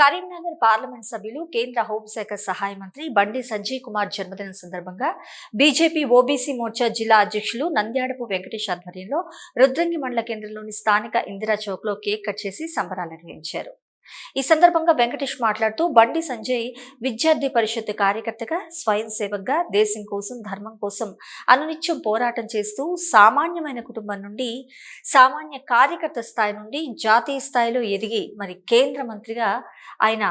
Karimnagar parliament సభ్యులు కేంద్ర హోంశాఖ సహాయ మంత్రి బండి సంజయ్ కుమార్ జన్మదిన సందర్భంగా బీజేపీ ఓబీసీ మోర్చా జిల్లా అధ్యక్షులు నంద్యాడపు వెంకటేష్ ఆధ్వర్యంలో రుద్రంగి మండల కేంద్రంలోని స్థానిక ఇందిరా చౌక్లో కేక్ కట్ చేసి సంబరాలు నిర్వహించారు. ఈ సందర్భంగా వెంకటేష్ మాట్లాడుతూ బండి సంజయ్ విద్యార్థి పరిషత్ కార్యకర్తగా స్వయం సేవక్గా దేశం కోసం ధర్మం కోసం అనునిత్యం పోరాటం చేస్తూ సామాన్యమైన కుటుంబం నుండి సామాన్య కార్యకర్త స్థాయి నుండి జాతీయ స్థాయిలో ఎదిగి మరి కేంద్ర మంత్రిగా ఆయన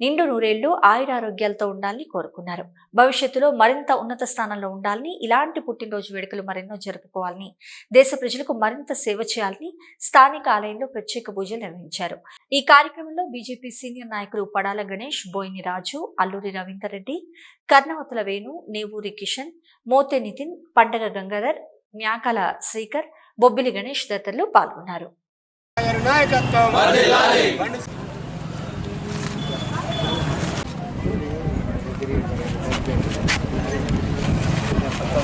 నిండు నూరేళ్ళు ఆయురారోగ్యాలతో ఉండాలని కోరుకున్నారు. భవిష్యత్తులో మరింత ఉన్నత స్థానంలో ఉండాలని ఇలాంటి పుట్టినరోజు వేడుకలు మరెన్నో జరుపుకోవాలని దేశ ప్రజలకు మరింత సేవ చేయాలని స్థానిక ఆలయంలో ప్రత్యేక పూజలు నిర్వహించారు. ఈ కార్యక్రమంలో బీజేపీ సీనియర్ నాయకులు పడాల గణేష్ బోయిని రాజు అల్లూరి రవీందర్ రెడ్డి కర్ణవతుల వేణు నేవూరి కిషన్ మోతే నితిన్ పండగ గంగాధర్ మ్యాకల శ్రీకర్ బొబ్బిలి గణేష్ తదితరులు పాల్గొన్నారు. నాయకత్వం బండి ఇది పెట్టే అది అది అది అడగ. ఇక్కడ ఉన్నాయి. ఇటారా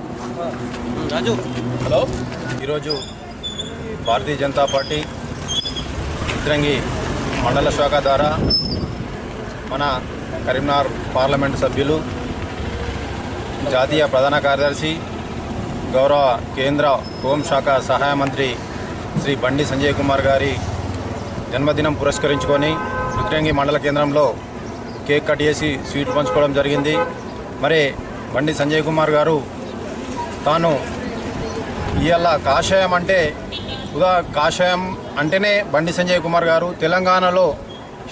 రాజు. హలో. ఈరోజు భారతీయ జనతా పార్టీ చిత్రంగి మండల శాఖ ద్వారా మన కరీంనగర్ పార్లమెంట్ సభ్యులు జాతీయ ప్రధాన కార్యదర్శి గౌరవ కేంద్ర హోంశాఖ సహాయ మంత్రి శ్రీ బండి సంజయ్ కుమార్ గారి జన్మదినం పురస్కరించుకొని చిత్రంగి మండల కేంద్రంలో కేక్ కట్ చేసి స్వీట్ పంచుకోవడం జరిగింది. మరి బండి సంజయ్ కుమార్ గారు తాను ఇవాళ కాషాయం అంటే ఉదా కాషాయం అంటేనే బండి సంజయ్ కుమార్ గారు. తెలంగాణలో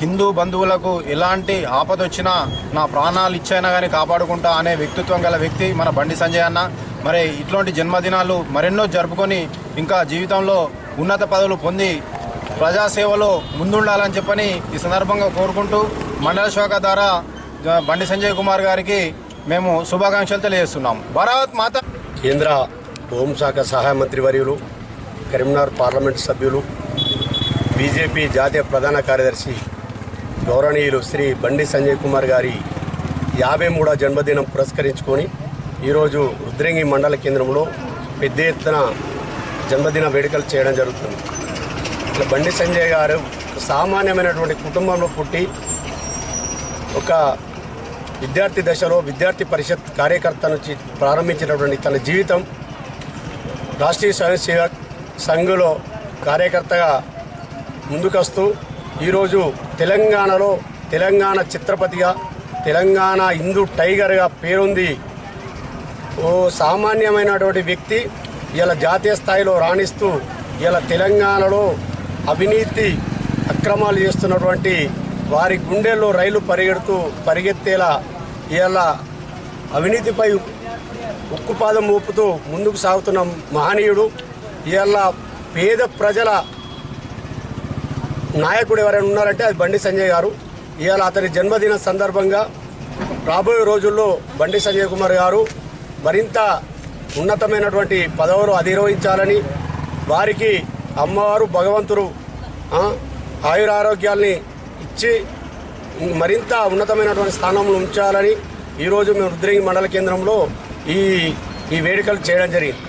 హిందూ బంధువులకు ఎలాంటి ఆపద వచ్చినా నా ప్రాణాలు ఇచ్చైనా కానీ కాపాడుకుంటా అనే వ్యక్తిత్వం గల వ్యక్తి మన బండి సంజయ్ అన్న. మరి ఇట్లాంటి జన్మదినాలు మరెన్నో జరుపుకొని ఇంకా జీవితంలో ఉన్నత పదవులు పొంది ప్రజాసేవలో ముందుండాలని చెప్పని ఈ సందర్భంగా కోరుకుంటూ మండల శాఖ ద్వారా బండి సంజయ్ కుమార్ గారికి మేము శుభాకాంక్షలు తెలియజేస్తున్నాం. భారత్ మాత కేంద్ర హోంశాఖ సహాయ మంత్రి వర్యులు కరీంనగర్ పార్లమెంట్ సభ్యులు బీజేపీ జాతీయ ప్రధాన కార్యదర్శి గౌరవనీయులు శ్రీ బండి సంజయ్ కుమార్ గారి యాభై మూడో జన్మదినం పురస్కరించుకొని ఈరోజు రుద్రంగి మండల కేంద్రంలో పెద్ద ఎత్తున జన్మదిన వేడుకలు చేయడం జరుగుతుంది. ఇట్లా బండి సంజయ్ గారు సామాన్యమైనటువంటి కుటుంబంలో పుట్టి ఒక విద్యార్థి దశలో విద్యార్థి పరిషత్ కార్యకర్త నుంచి ప్రారంభించినటువంటి తన జీవితం రాష్ట్రీయ స్వయం సేవక్ సంఘులో కార్యకర్తగా ముందుకొస్తూ ఈరోజు తెలంగాణలో తెలంగాణ చిత్రపతిగా తెలంగాణ హిందూ టైగర్గా పేరుంది ఓ సామాన్యమైనటువంటి వ్యక్తి. ఇలా జాతీయ స్థాయిలో రాణిస్తూ ఇలా తెలంగాణలో అవినీతి అక్రమాలు చేస్తున్నటువంటి వారి గుండెల్లో రైలు పరిగెడుతూ పరిగెత్తేలా ఇలా అవినీతిపై ఉక్కుపాదం ఊపుతూ ముందుకు సాగుతున్న మహనీయుడు ఇలా పేద ప్రజల నాయకుడు ఎవరైనా ఉన్నారంటే అది బండి సంజయ్ గారు. ఇవాళ అతని జన్మదిన సందర్భంగా రాబోయే రోజుల్లో బండి సంజయ్ కుమార్ గారు మరింత ఉన్నతమైనటువంటి పదవులు అధిరోహించాలని వారికి అమ్మవారు భగవంతుడు ఆయురారోగ్యాల్ని ఇచ్చి మరింత ఉన్నతమైనటువంటి స్థానంలో ఉంచాలని ఈరోజు మేము రుద్రంగి మండల కేంద్రంలో ఈ ఈ వేడుకలు చేయడం జరిగింది.